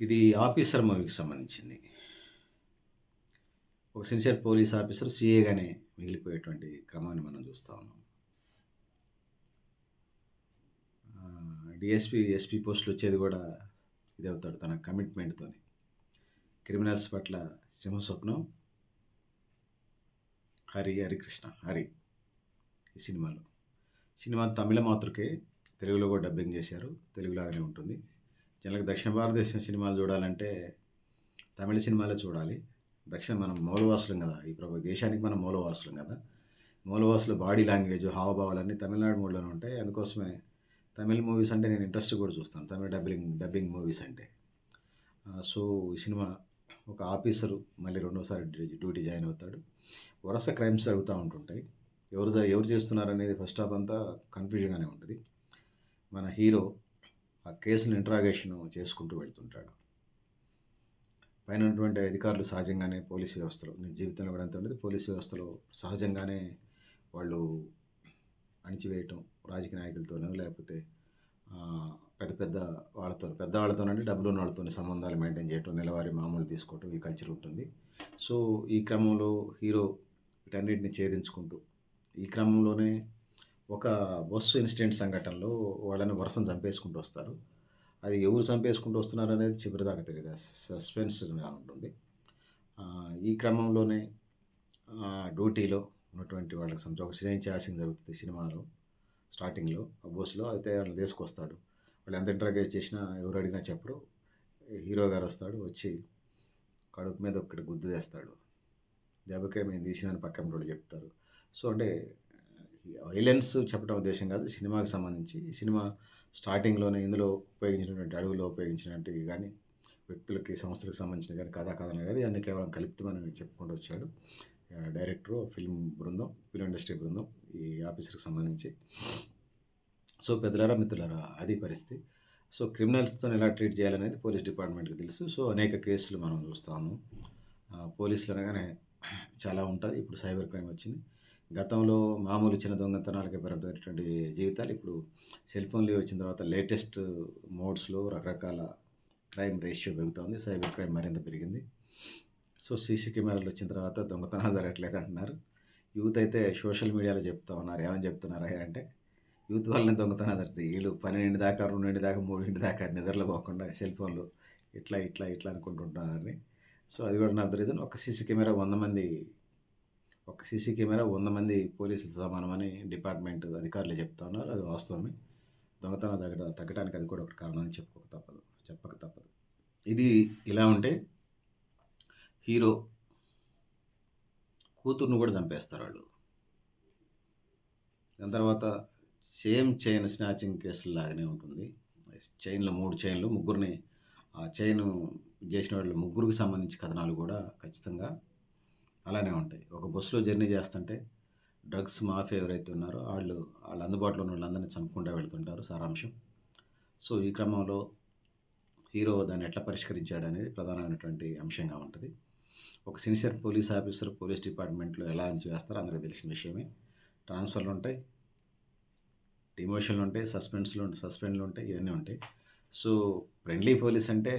ఇది ఆఫీసర్ మూవీకి సంబంధించింది. ఒక సిన్సియర్ పోలీస్ ఆఫీసర్ సీఏగానే మిగిలిపోయేటువంటి క్రమాన్ని మనం చూస్తా ఉన్నాం. ఆహ్, పోస్టులు వచ్చేది కూడా ఇది ఇదవుతాడు తన కమిట్మెంట్‌తోని. క్రిమినల్స్ పట్ల సింహస్వప్నం. హరి, హరికృష్ణ, హరి ఈ సినిమాలో. సినిమా తమిళ మాతృకే తెలుగులో కూడా డబ్బింగ్ చేశారు తెలుగులాగానే ఉంటుంది. జనరల్‌గా దక్షిణ భారతదేశం సినిమాలు చూడాలంటే తమిళ సినిమాలే చూడాలి. దక్షిణ మనం మూలవాసులం కదా ఈ ప్రభు దేశానికి మనం మూలవాసులం కదా మూలవాసుల బాడీ లాంగ్వేజ్, హావభావాలన్నీ తమిళనాడు మూడ్‌లోనే ఉంటాయి. అందుకోసమే తమిళ్ మూవీస్ అంటే నేను ఇంట్రెస్ట్ కూడా చూస్తాను. తమిళ డబ్బింగ్ డబ్బింగ్ మూవీస్ అంటే. సో, ఈ సినిమా ఒక ఆఫీసరు మళ్ళీ రెండోసారి డ్యూటీ జాయిన్ అవుతాడు. వరుస క్రైమ్స్ జరుగుతూ ఉంటుంటాయి. ఎవరు ఎవరు చేస్తున్నారు అనేది ఫస్ట్ హాఫ్ అంతా కన్‌ఫ్యూజన్‌గానే ఉంటుంది మన హీరో ఆ కేసుని ఇంట్రాగేషన్ చేసుకుంటూ వెళ్తుంటాడు. పైన ఉన్నటువంటి అధికారులు సహజంగానే పోలీస్ వ్యవస్థలో నేను జీవితంలో కూడా అంతే ఉంటది. పోలీస్ వ్యవస్థలో సహజంగానే వాళ్ళు అణిచివేయటం రాజకీయ నాయకులతోనో లేకపోతే పెద్ద పెద్ద వాళ్ళతో పెద్ద వాళ్ళతోనంటే డబ్బులు ఉన్న వాళ్ళతో సంబంధాలు మెయింటైన్ చేయటం, నెలవారీ మామూలు తీసుకోవటం ఈ కల్చర్ ఉంటుంది. సో, ఈ క్రమంలో హీరో వీటన్నిటిని ఛేదించుకుంటూ ఈ క్రమంలోనే ఒక బస్సు ఇన్సిడెంట్ సంఘటనలో వాళ్ళని వరుసను చంపేసుకుంటూ వస్తారు. అది ఎవరు చంపేసుకుంటూ వస్తున్నారు అనేది చివరిదాకా తెలియదు సస్పెన్స్‌గా ఉంటుంది. ఈ క్రమంలోనే డ్యూటీలో ఉన్నటువంటి వాళ్ళకి సంబంధించి ఒక శ్రేణి చేయాల్సింది జరుగుతుంది సినిమాలో స్టార్టింగ్‌లో ఆ బస్సులో. అయితే వాళ్ళని తీసుకొస్తాడు. వాళ్ళు ఎంత ఇంటరాగేట్ చేసినా ఎవరు అడిగినా చెప్పరు. హీరో గారు వస్తాడు వచ్చి కడుపు మీద ఒక్కటి గుద్దు చేస్తాడు దెబ్బకే మేము పక్కన పక్కనోళ్ళు చెప్తారు. సో, అంటే వైలెన్స్ చెప్పడం ఉద్దేశం కాదు. సినిమాకి సంబంధించి సినిమా స్టార్టింగ్‌లోనే ఇందులో ఉపయోగించినటువంటి అడుగులో ఉపయోగించినటివి కానీ వ్యక్తులకి, సంస్థలకు సంబంధించిన కానీ కథా కథనం గానీ అన్ని కేవలం కలిపితమని చెప్పుకుంటూ వచ్చాడు. డైరెక్టరు, ఫిల్మ్ బృందం, ఫిల్మ్ ఇండస్ట్రీ బృందం ఈ ఆఫీసర్‌కి సంబంధించి. సో, పెద్దలారా, మిత్రులారా అది పరిస్థితి. సో, క్రిమినల్స్తో ఎలా ట్రీట్ చేయాలనేది పోలీస్ డిపార్ట్మెంట్‌కి తెలుసు. సో, అనేక కేసులు మనం చూస్తాము. పోలీసులు అనగానే చాలా ఉంటుంది ఇప్పుడు సైబర్ క్రైమ్ వచ్చింది. గతంలో మామూలు చిన్న దొంగతనాలకి పరిమితమైనటువంటి జీవితాలు ఇప్పుడు సెల్ ఫోన్‌లు వచ్చిన తర్వాత లేటెస్ట్ మోడ్స్‌లో రకరకాల క్రైమ్ రేషియో పెరుగుతోంది. సైబర్ క్రైమ్ మరింత పెరిగింది. సో, సీసీ కెమెరాలు వచ్చిన తర్వాత దొంగతనాలు జరగట్లేదు అంటున్నారు. యూత్ అయితే సోషల్ మీడియాలో చెప్తా ఉన్నారు. ఏమని చెప్తున్నారయ్యా అంటే, యూత్ వల్లనే దొంగతనాలు జరుగుతాయి. వీళ్ళు పన్నెండు దాకా, రెండింటి దాకా, మూడింటి దాకా నిద్రలో పోకుండా సెల్ ఫోన్‌లు ఇట్లా, ఇట్లా, ఇట్లా అనుకుంటుంటున్నారని. సో, అది కూడా నా రీజన్. ఒక సీసీ కెమెరా వంద మంది ఒక సీసీ కెమెరా వంద మంది పోలీసులతో సమానమని డిపార్ట్మెంట్ అధికారులే చెప్తా ఉన్నారు. అది వాస్తవమే. దొంగతనం తగ్గట తగ్గటానికి అది కూడా ఒకటి కారణం అని చెప్పుకోక తప్పదు. చెప్పక తప్పదు. ఇది ఇలా ఉంటే హీరో కూతుర్ని కూడా చంపేస్తారు వాళ్ళు దాని తర్వాత సేమ్ చైన్ స్నాచింగ్ కేసుల్లాగానే ఉంటుంది. చైన్‌లో మూడు చైన్‌లు ముగ్గురిని ఆ చైన్ చేసిన వాళ్ళు ముగ్గురికి సంబంధించి కథనాలు కూడా ఖచ్చితంగా అలానే ఉంటాయి. ఒక బస్సులో జర్నీ చేస్తుంటే డ్రగ్స్ మాఫియా ఎవరైతే ఉన్నారో వాళ్ళు వాళ్ళు అందుబాటులో ఉన్న వాళ్ళందరిని చంపుకుంటూ వెళ్తుంటారు సారాంశం. సో, ఈ క్రమంలో హీరో దాన్ని ఎట్లా పరిష్కరించాడనేది ప్రధానమైనటువంటి అంశంగా ఉంటుంది ఒక సిన్సియర్ పోలీస్ ఆఫీసర్ పోలీస్ డిపార్ట్మెంట్‌లో ఎలా ఎంజాయ్ చేస్తారో అందరికీ తెలిసిన విషయమే. ట్రాన్స్ఫర్లు ఉంటాయి డిమోషన్లు ఉంటాయి సస్పెన్స్‌లు సస్పెండ్లు ఉంటాయి ఇవన్నీ ఉంటాయి. సో, ఫ్రెండ్లీ పోలీస్ అంటే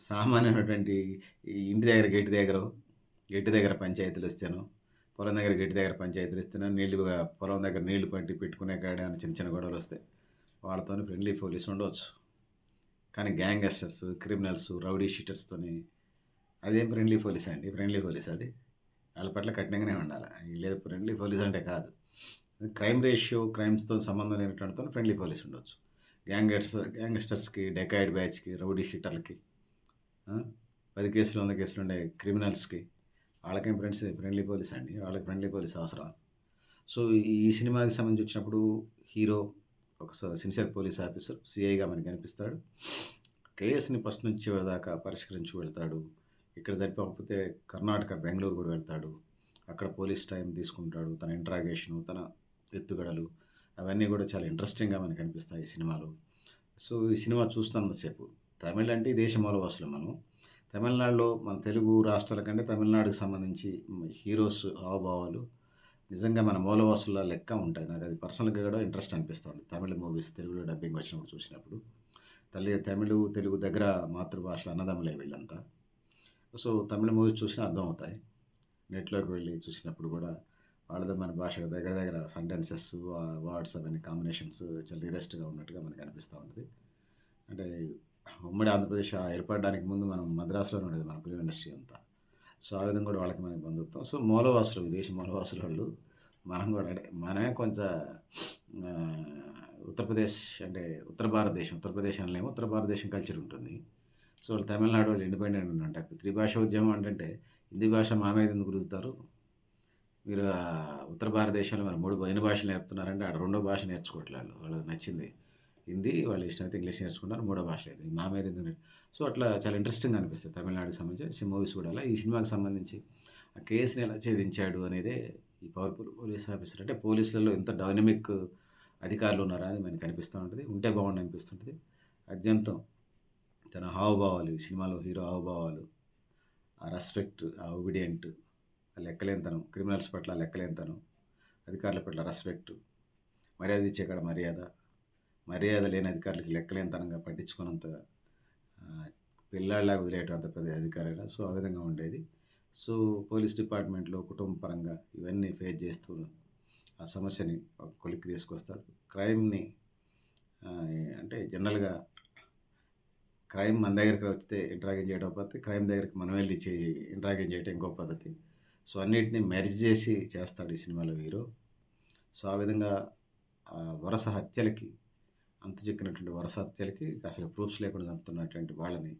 సామాన్యమైనటువంటి ఈ ఇంటి దగ్గర గేట్ దగ్గర గేట్ దగ్గర పంచాయతీలు ఇస్తాను పొలం దగ్గర గేట్ దగ్గర పంచాయతీలొస్తేనో, నీళ్ళు పొలం దగ్గర నీళ్ళు పట్టి పెట్టుకునే కాడ ఏమైనా చిన్న చిన్న గొడవలొస్తాయి. వాళ్ళతో ఫ్రెండ్లీ పోలీస్ ఉండవచ్చు. కానీ గ్యాంగ్‌స్టర్స్, క్రిమినల్స్, రౌడీ షీటర్స్‌తోని అదేం ఫ్రెండ్లీ పోలీస్ అండి? ఫ్రెండ్లీ పోలీస్ అది? వాళ్ళ పట్ల కఠినంగానే ఉండాలి లేదు ఫ్రెండ్లీ పోలీస్ అంటే కాదు. క్రైమ్ రేషియో క్రైమ్స్‌తో సంబంధం లేనటువంటితో ఫ్రెండ్లీ పోలీస్ ఉండొచ్చు. గ్యాంగర్స్ గ్యాంగ్‌స్టర్స్‌కి, డెకాయిడ్ బ్యాచ్‌కి, రౌడీ షీటర్లకి పది కేసులు, వంద కేసులు ఉండే క్రిమినల్స్‌కి వాళ్ళకేం ఫ్రెండ్స్ ఫ్రెండ్లీ పోలీస్ అండి? వాళ్ళకి ఫ్రెండ్లీ పోలీస్ అవసరం సో, ఈ సినిమాకి సంబంధించి వచ్చినప్పుడు హీరో ఒక స సిన్సియర్ పోలీస్ ఆఫీసర్ సీఐగా మనకి కనిపిస్తాడు. కేఎస్ని ఫస్ట్ నుంచి దాకా పరిష్కరించి వెళ్తాడు. ఇక్కడ సరిపోకపోతే కర్ణాటక, బెంగళూరు కూడా వెళ్తాడు. అక్కడ పోలీస్ టైమ్ తీసుకుంటాడు. తన ఇంట్రాగేషను తన ఎత్తుగడలు అవన్నీ కూడా చాలా ఇంట్రెస్టింగ్‌గా మనకు కనిపిస్తాయి ఈ సినిమాలో. సో, ఈ సినిమా చూస్తున్నంతసేపు తమిళ్ అంటే ఈ దేశ మూలవాసులం మనం. తమిళనాడులో మన తెలుగు రాష్ట్రాల కంటే తమిళనాడుకు సంబంధించి హీరోస్ హావభావాలు నిజంగా మన మూలవాసుల లెక్క ఉంటాయి. నాకు అది పర్సనల్‌గా కూడా ఇంట్రెస్ట్ అనిపిస్తుంది తమిళ మూవీస్ తెలుగులో డబ్బింగ్ వచ్చినప్పుడు చూసినప్పుడు. తల్లి తమిళ తెలుగు దగ్గర మాతృభాష అన్నదమ్ములే వీళ్ళంతా. సో, తమిళ మూవీస్ చూసినా అర్థమవుతాయి. నెట్‌లోకి వెళ్ళి చూసినప్పుడు కూడా వాళ్ళది మన భాష దగ్గర దగ్గర సెంటెన్సెస్, వర్డ్స్ అవన్నీ కాంబినేషన్స్ చాలా నియరెస్ట్‌గా ఉన్నట్టుగా మనకు అనిపిస్తూ ఉంటుంది అంటే ఉమ్మడి ఆంధ్రప్రదేశ్ ఏర్పడడానికి ముందు మనం మద్రాసులోనే ఉండేది మన ఫిలిం ఇండస్ట్రీ అంతా. సో, ఆ విధంగా కూడా వాళ్ళకి మనకి బంధుత్వం. సో, మూలవాసులు విదేశీ మూలవాసులోళ్ళు మనం కూడా అంటే మనమే కొంచెం ఉత్తరప్రదేశ్ అంటే ఉత్తర భారతదేశం, ఉత్తరప్రదేశ్ అనలేము. ఉత్తర భారతదేశం కల్చర్ ఉంటుంది. సో, వాళ్ళు తమిళనాడు వాళ్ళు ఇండిపెండెంట్ ఉండంట. త్రిభాష ఉద్యమం అంటే హిందీ భాష మా మీద ఎందుకు రుద్దుతారు? మీరు ఉత్తర భారతదేశంలో మరి మూడు ఎన్ని భాషలు నేర్పుతున్నారంటే ఆడ రెండో భాష నేర్చుకోవట్లే వాళ్ళకి నచ్చింది హిందీ, వాళ్ళు ఇష్టం అయితే ఇంగ్లీష్ నేర్చుకుంటారు. మూడో భాష లేదు. మా మీద ఎందుకు సో, అట్లా చాలా ఇంట్రెస్టింగ్‌గా అనిపిస్తుంది తమిళనాడుకి సంబంధించి మూవీస్ కూడా అలా. ఈ సినిమాకి సంబంధించి ఆ కేస్‌ని ఎలా ఛేదించాడు అనేదే ఈ పవర్‌ఫుల్ పోలీస్ ఆఫీసర్ అంటే పోలీసులలో ఎంత డైనమిక్ అధికారులు ఉన్నారా అని మనకి అనిపిస్తూ ఉంటుంది ఉంటే బాగుండి అనిపిస్తుంటుంది అత్యంతం తన హావభావాలు ఈ సినిమాలో హీరో హావభావాలు, ఆ రెస్పెక్ట్, ఆ ఒబిడియంట్, ఆ లెక్కలేనితనం, క్రిమినల్స్ పట్ల లెక్కలేనితనం, అధికారుల పట్ల రెస్పెక్ట్, మర్యాద ఇచ్చే కాడ మర్యాద, మర్యాద లేని అధికారులకి లెక్కలేనితనంగా పట్టించుకున్నంత ఆహ్, పిల్లాడిలాగా వదిలేయటం అంత పెద్ద అధికారైనా. సో, ఆ విధంగా ఉండేది. సో, పోలీస్ డిపార్ట్మెంట్‌లో కుటుంబ పరంగా ఇవన్నీ ఫేస్ చేస్తూ ఆ సమస్యని ఒక కొలిక్కి తీసుకొస్తాడు. క్రైమ్‌ని అంటే జనరల్‌గా క్రైమ్ మన దగ్గరికి వస్తే ఇంటరాగేట్ చేయడం ఒక పద్ధతి. క్రైమ్ దగ్గరికి మనం వెళ్ళి చే ఇంటరాగేట్ చేయడం ఇంకో పద్ధతి. సో, అన్నిటిని మెర్జ్ చేసి చేస్తాడు ఈ సినిమాలో హీరో. సో, ఆ విధంగా వరుస హత్యలకి అంత చిక్కినటువంటి వరసత్యాలకి అసలు ప్రూఫ్స్ లేకుండా చంపుతున్నటువంటి వాళ్ళని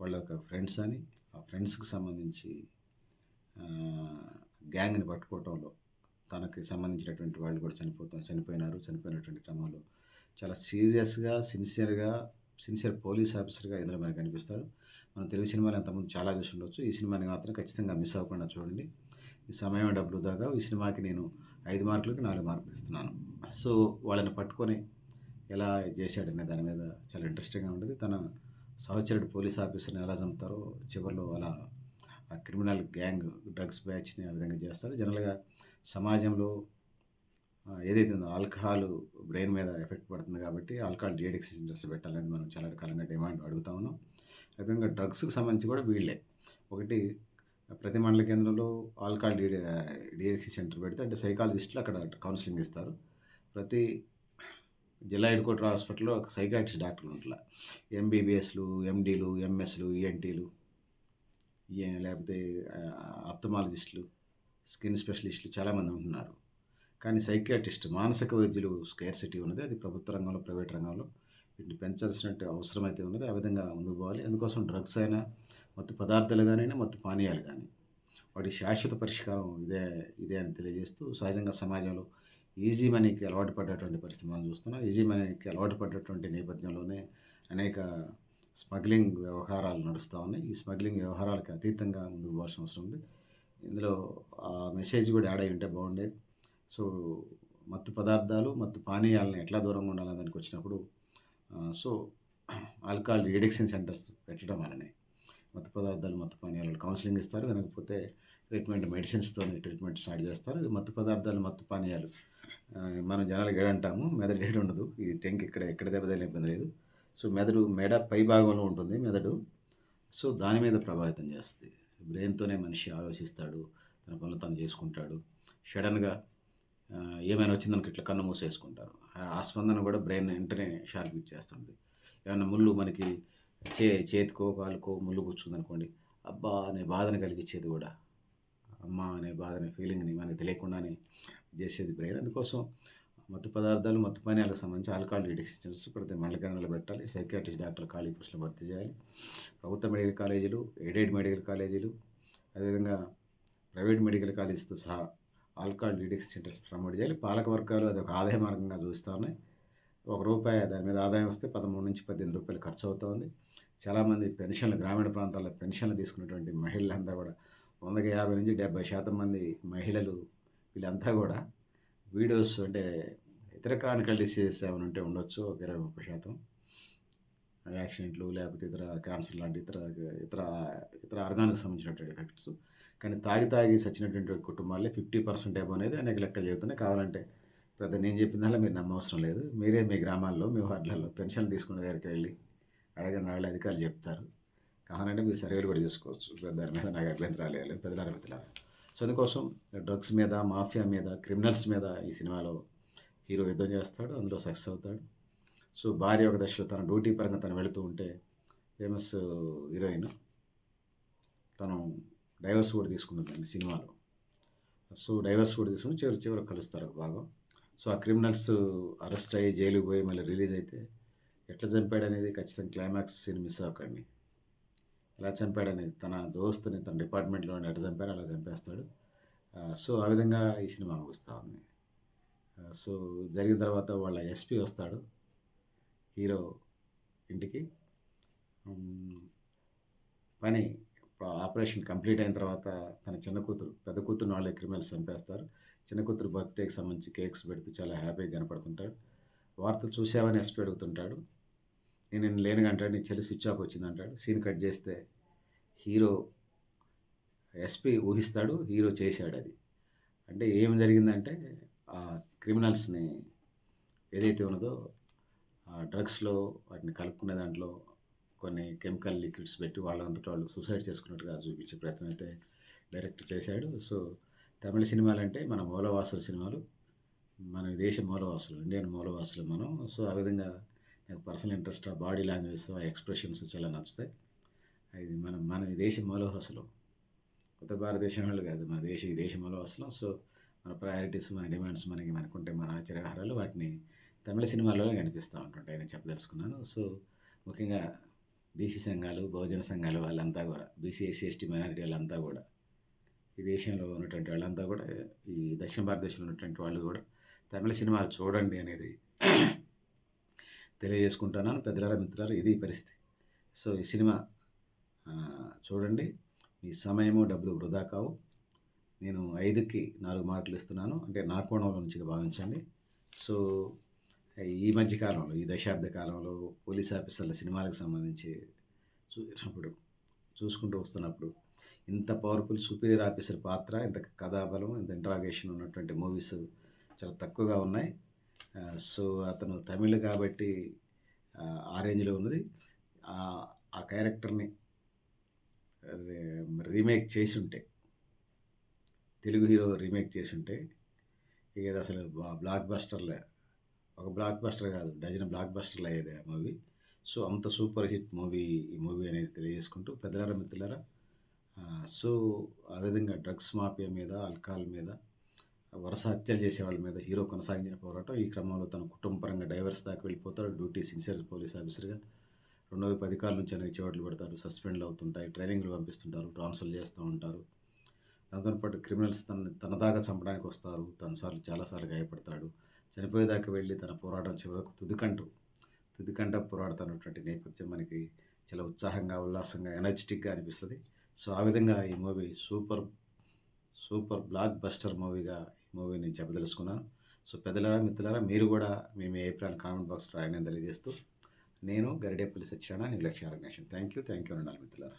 వాళ్ళ యొక్క ఫ్రెండ్స్ అని, ఆ ఫ్రెండ్స్‌కి సంబంధించి గ్యాంగ్‌ని పట్టుకోవటంలో తనకి సంబంధించినటువంటి వాళ్ళు కూడా చనిపోతా చనిపోయినారు. చనిపోయినటువంటి క్రమంలో చాలా సీరియస్‌గా, సిన్సియర్‌గా, సిన్సియర్ పోలీస్ ఆఫీసర్‌గా ఇందులో మనకు కనిపిస్తాడు. మనం తెలుగు సినిమాలు అంతకుముందు చాలా చూసి ఉండొచ్చు. ఈ సినిమాని మాత్రం ఖచ్చితంగా మిస్ అవ్వకుండా చూడండి. ఈ సమయం డబ్బులు దాకా ఈ సినిమాకి నేను ఐదు మార్కులకి నాలుగు మార్కులు ఇస్తున్నాను. సో, వాళ్ళని పట్టుకొని ఎలా చేశాడనే దాని మీద చాలా ఇంట్రెస్టింగ్‌గా ఉంటుంది తన సహచరుడు పోలీస్ ఆఫీసర్‌ని ఎలా చంపుతారో చివరిలో అలా ఆ క్రిమినల్ గ్యాంగ్ డ్రగ్స్ బ్యాచ్‌ని ఆ విధంగా చేస్తారు జనరల్‌గా సమాజంలో ఏదైతే ఉందో ఆల్కహాల్ బ్రెయిన్ మీద ఎఫెక్ట్ పడుతుంది కాబట్టి ఆల్కహాల్ డీ అడిక్షన్ సెంటర్స్ పెట్టాలని మనం చాలా రకాలంగా డిమాండ్ అడుగుతా ఉన్నాం. అదేవిధంగా విధంగా డ్రగ్స్‌కి సంబంధించి కూడా వీళ్ళే. ఒకటి ప్రతి మండల కేంద్రంలో ఆల్కహాల్ డి డీ సెంటర్ పెడితే అంటే సైకాలజిస్టులు అక్కడ కౌన్సిలింగ్ ఇస్తారు. ప్రతి జిల్లా హెడ్కోటర్ హాస్పిటల్‌లో ఒక సైకియాట్రిస్ట్ డాక్టర్లు ఉంట్ల. ఎంబీబీఎస్‌లు, ఎండీలు, ఎంఎస్‌లు, ఈఎన్టీలు లేకపోతే ఆహ్, స్కిన్ స్పెషలిస్టులు చాలామంది ఉంటున్నారు. కానీ సైకాట్రిస్ట్ మానసిక వైద్యులు స్కేర్సిటీ ఉన్నది. అది ప్రభుత్వ రంగంలో, ప్రైవేట్ రంగంలో వీటిని పెంచాల్సినట్టు అవసరం అయితే ఉన్నది. ఆ విధంగా ముందుకు పోవాలి. అందుకోసం డ్రగ్స్ అయినా, మత్తు పదార్థాలు గానియండి, మత్తు పానీయాలు కానీ వాటి శాశ్వత పరిష్కారం ఇదే ఇదే అని తెలియజేస్తూ సహజంగా సమాజంలో ఈజీ మనీకి అలవాటు పడ్డటువంటి పరిస్థితి మనం చూస్తున్నాం. ఈజీ మనీకి అలవాటు పడ్డటువంటి నేపథ్యంలోనే అనేక స్మగ్లింగ్ వ్యవహారాలు నడుస్తూ ఉన్నాయి. ఈ స్మగ్లింగ్ వ్యవహారాలకు అతీతంగా ముందుకు పోవాల్సిన అవసరం ఉంది. ఇందులో ఆ మెసేజ్ కూడా యాడ్ అయి ఉంటే బాగుండేది. సో, మత్తు పదార్థాలు, మత్తు పానీయాలను ఎట్లా దూరంగా ఉండాలని దానికి వచ్చినప్పుడు సో, ఆల్కహాల్ డీ సెంటర్స్ పెట్టడం వలనే మత్తు పదార్థాలు, మత్తు పానీయాలు కౌన్సిలింగ్ ఇస్తారు. వినకపోతే ట్రీట్మెంట్ మెడిసిన్స్తో ట్రీట్మెంట్ స్టార్ట్ చేస్తారు. మత్తు పదార్థాలు, మత్తు పానీయాలు మనం జనాలు ఏడంటాము మెదడు ఏడు ఉండదు. ఈ టెంక్ ఇక్కడ ఎక్కడ దెబ్బ ఇబ్బంది లేదు. సో, మెదడు మెడ పై భాగంలో ఉంటుంది మెదడు. సో, దాని మీద ప్రభావితం చేస్తుంది బ్రెయిన్‌తోనే మనిషి ఆలోచిస్తాడు. తన పనులు తను చేసుకుంటాడు. సడన్గా ఏమైనా వచ్చిందనుకో ఇట్లా కన్ను మూసేసుకుంటారు. ఆ స్పందన కూడా బ్రెయిన్ వెంటనే షార్ప్ ఇచ్చేస్తుంది. ఏమైనా ముల్లు మనకి చే చేతికో, కాలుకో ముల్లు గుచ్చుకుందనుకోండి. అబ్బా! అనే బాధను కలిగించేది కూడా. అమ్మ అనే బాధని ఫీలింగ్‌ని మనకి తెలియకుండానే చేసేది బ్రెయిన్. అందుకోసం మత్తు పదార్థాలు, మత్తు పానీయాలకు సంబంధించి ఆల్కహాల్ డీ ప్రతి మండల కేంద్రంలో పెట్టాలి. సైకాట్రిస్ట్ డాక్టర్ ఖాళీ పోస్టులు భర్తీ చేయాలి. ప్రభుత్వ మెడికల్ కాలేజీలు, ఎయిడెడ్ మెడికల్ కాలేజీలు అదేవిధంగా ప్రైవేట్ మెడికల్ కాలేజీతో సహా ఆల్కహాల్ డీ సెంటర్స్ ప్రమోట్ చేయాలి. పాలక వర్గాలు అదొక ఆదాయ మార్గంగా చూస్తూ ఉన్నాయి. ఒక రూపాయి దాని మీద ఆదాయం వస్తే 13-18 రూపాయలు ఖర్చు అవుతుంది చాలామంది పెన్షన్లు గ్రామీణ ప్రాంతాల్లో పెన్షన్లు తీసుకున్నటువంటి మహిళలంతా కూడా 100కి 50-70% మంది మహిళలు వీళ్ళంతా కూడా వీడియోస్ అంటే ఇతర క్రానికల్ డిసీజెస్ ఏమైనా ఉంటే ఉండొచ్చు. ఒక 20-30% యాక్సిడెంట్లు లేకపోతే ఇతర క్యాన్సర్ లాంటి ఇతర ఇతర ఇతర ఆర్గాన్‌కి సంబంధించినటువంటి ఎఫెక్ట్స్. కానీ తాగి తాగి సచ్చినటువంటి కుటుంబాలే ఫిఫ్టీ పర్సెంట్ ఏమో అనేది అనేక లెక్కలు చెబుతున్నాయి. కావాలంటే పెద్ద నేను చెప్పిందల్లా మీరు నమ్మవసరం లేదు. మీరే మీ గ్రామాల్లో, మీ వార్డులలో పెన్షన్ తీసుకునే దగ్గరికి వెళ్ళి అడగని వాళ్ళ అధికారులు చెప్తారు కావాలంటే మీరు సర్వేలు కూడా చేసుకోవచ్చు దాని మీద నాకు అభ్యంతరాలు లేదు పెద్దల అభ్యంతరాలు సో అందుకోసం డ్రగ్స్ మీద మాఫియా మీద క్రిమినల్స్ మీద ఈ సినిమాలో హీరో యుద్ధం చేస్తాడు అందులో సక్సెస్ అవుతాడు. సో భార్య ఒక దశలో తన డ్యూటీ పరంగా తను వెళుతూ ఉంటే ఫేమస్ హీరోయిన్ తను డైవర్స్ కూడా తీసుకుంటుందండి సినిమాలో. సో డైవర్స్ కూడా తీసుకుని చివరి చివరి కలుస్తారు ఒక భాగం. సో ఆ క్రిమినల్స్ అరెస్ట్ అయ్యి జైలుకి పోయి మళ్ళీ రిలీజ్ అయితే ఎట్లా చంపాడు అనేది ఖచ్చితంగా క్లైమాక్స్ సీన్ మిస్ అవ్వకండి. ఎలా చంపాడని తన దోస్తుని తన డిపార్ట్మెంట్లో ఎట చంపాడు అలా చంపేస్తాడు. సో ఆ విధంగా ఈ సినిమా ముగుస్తూ ఉంది. సో జరిగిన తర్వాత వాళ్ళ ఎస్పీ వస్తాడు హీరో ఇంటికి. పని ఆపరేషన్ కంప్లీట్ అయిన తర్వాత తన చిన్న కూతురు పెద్ద కూతురు వాళ్ళే క్రిమినల్స్ చంపేస్తారు. చిన్న కూతురు బర్త్డేకి సంబంధించి కేక్స్ పెడుతూ చాలా హ్యాపీగా కనపడుతుంటాడు. వార్తలు చూసావని ఎస్పీ అడుగుతుంటాడు. నేను లేను అంటాడు నీ చెల్లి స్విచ్ ఆఫ్ వచ్చింది అంటాడు. సీన్ కట్ చేస్తే హీరో ఎస్పీ ఊహిస్తాడు హీరో చేశాడు అది. అంటే ఏం జరిగిందంటే ఆ క్రిమినల్స్ని ఏదైతే ఉన్నదో ఆ డ్రగ్స్లో వాటిని కలుపుకునే దాంట్లో కొన్ని కెమికల్ లిక్విడ్స్ పెట్టి వాళ్ళంతటా వాళ్ళు సూసైడ్ చేసుకున్నట్టుగా చూపించే ప్రయత్నం అయితే డైరెక్ట్ చేశాడు. సో తమిళ సినిమాలు అంటే మన మూలవాసుల సినిమాలు మన దేశ మూలవాసులు ఇండియన్ మూలవాసులు మనం. సో ఆ విధంగా పర్సనల్ ఇంట్రెస్ట్ ఆ బాడీ లాంగ్వేజ్ ఆ ఎక్స్ప్రెషన్స్ చాలా నచ్చుతాయి. ఇది మనం మన దేశ మూలవాసులు ఉత్తర భారతదేశం వాళ్ళు కాదు మన దేశ ఈ దేశ మూలవాసులం సో మన ప్రయారిటీస్ మన డిమాండ్స్ మనకి మనకుంటే మన ఆచార వాటిని తమిళ సినిమాల్లోనే కనిపిస్తూ ఉంటుంటాయి నేను చెప్పదలుచుకున్నాను. సో ముఖ్యంగా బీసీ సంఘాలు బహుజన సంఘాలు వాళ్ళంతా కూడా బీసీ ఎస్సీ ఎస్టీ మైనారిటీ వాళ్ళంతా కూడా ఈ దేశంలో ఉన్నటువంటి వాళ్ళంతా కూడా ఈ దక్షిణ భారతదేశంలో ఉన్నటువంటి వాళ్ళు కూడా తమిళ సినిమాలు చూడండి అనేది తెలియజేసుకుంటున్నాను పెద్దలారా మిత్రులారా ఇది పరిస్థితి. సో ఈ సినిమా చూడండి. మీ సమయము డబ్బులు వృధా కావు. నేను ఐదుకి నాలుగు మార్కులు ఇస్తున్నాను. అంటే నా కోణంలో నుంచి భావించండి. సో ఈ మధ్య కాలంలో ఈ దశాబ్ద కాలంలో పోలీస్ ఆఫీసర్ల సినిమాలకు సంబంధించి చూసినప్పుడు చూసుకుంటూ వస్తున్నప్పుడు ఇంత పవర్ఫుల్ సూపీరియర్ ఆఫీసర్ పాత్ర ఇంత కథాబలం ఇంత ఇంట్రాగేషన్ ఉన్నటువంటి మూవీస్ చాలా తక్కువగా ఉన్నాయి. సో అతను తమిళ్ కాబట్టి ఆ, రేంజ్లో ఉన్నది. ఆ ఆ క్యారెక్టర్ని రీమేక్ చేసి ఉంటే తెలుగు హీరో రీమేక్ చేసి ఉంటే ఇక అసలు బ్లాక్ బస్టర్లే. ఒక బ్లాక్ బస్టర్ కాదు డజన్ బ్లాక్ బస్టర్లు అయ్యేది ఆ మూవీ. సో అంత సూపర్ హిట్ మూవీ ఈ మూవీ అనేది తెలియజేసుకుంటూ పెద్దలారా మిత్రులారా సో ఆ విధంగా డ్రగ్స్ మాఫియా మీద ఆల్కహాల్ మీద వరుస హత్యలు చేసే వాళ్ళ మీద హీరో కొనసాగించిన పోరాటం. ఈ క్రమంలో తన కుటుంబ పరంగా డైవర్స్ దాకా వెళ్ళిపోతాడు డ్యూటీ సిన్సియర్ పోలీస్ ఆఫీసర్గా రెండో వైపు అధికారుల నుంచి అనేక చివట్లు పెడతారు. సస్పెండ్లు అవుతుంటాయి. ట్రైనింగ్లు పంపిస్తుంటారు. ట్రాన్స్ఫర్ చేస్తూ ఉంటారు. దాంతోపాటు క్రిమినల్స్ తన తన దాకా చంపడానికి వస్తారు. తనసార్లు చాలాసార్లు గాయపడతాడు. చనిపోయేదాకా వెళ్ళి తన పోరాటం చివరకు తుదికంటూ తుదికంట పోరాడుతున్నటువంటి నేపథ్యం మనకి చాలా ఉత్సాహంగా ఉల్లాసంగా ఎనర్జెటిక్గా అనిపిస్తుంది. సో ఆ విధంగా ఈ movie super super block buster మూవీగా movie నేను చెప్పదలుచుకున్నాను. సో పెద్దలారా మిత్రులారా మీరు కూడా మేము ఏ అభిప్రాయాన్ని కామెంట్ బాక్స్లో రాయని తెలియజేస్తూ నేను గరిడేపల్లి సత్యనారాయణ నిర్లక్ష్య organization thank you thank you అన్నాను మిత్రులారా.